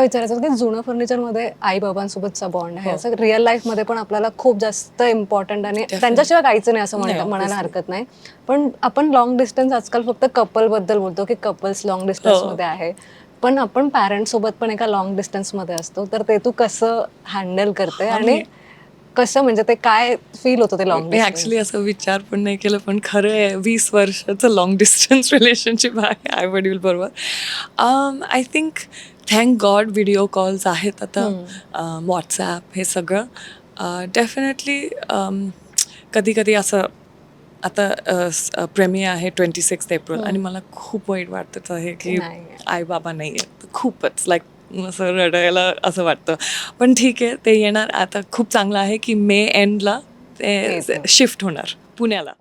मला विचारायचं होतं की जुनं फर्निचरमध्ये आई बाबांसोबतचा बॉन्ड आहे. हो. असं रिअल लाईफमध्ये पण आपल्याला खूप जास्त इम्पॉर्टंट आणि त्यांच्याशिवाय काहीच नाही असं म्हणता म्हणायला. हरकत नाही. पण आपण लॉंग डिस्टन्स आजकाल फक्त कपलबद्दल बोलतो की कपल्स लॉंग डिस्टन्समध्ये. आहे. पण आपण पॅरेंट्स सोबत पण एका लॉंग डिस्टन्समध्ये असतो. तर ते तू कसं हँडल करते आणि कसं म्हणजे ते काय फील होतं ते लॉंग मी ऍक्च्युली असं विचार पण नाही केलं पण खरं आहे वीस वर्षाचं लॉंग डिस्टन्स रिलेशनशिप आहे. आई वडील बरोबर I think thank God video calls आहेत आता व्हॉट्सॲप हे सगळं. डेफिनेटली कधी कधी असं आता प्रेमी आहे ट्वेंटी सिक्स एप्रिल आणि मला खूप वाईट वाटत आहे की. आई बाबा नाही आहेत खूपच लाईक असं रडायला असं वाटतं. पण ठीक आहे ते येणार. आता खूप चांगलं आहे की मे एंडला ते. शिफ्ट होणार पुण्याला.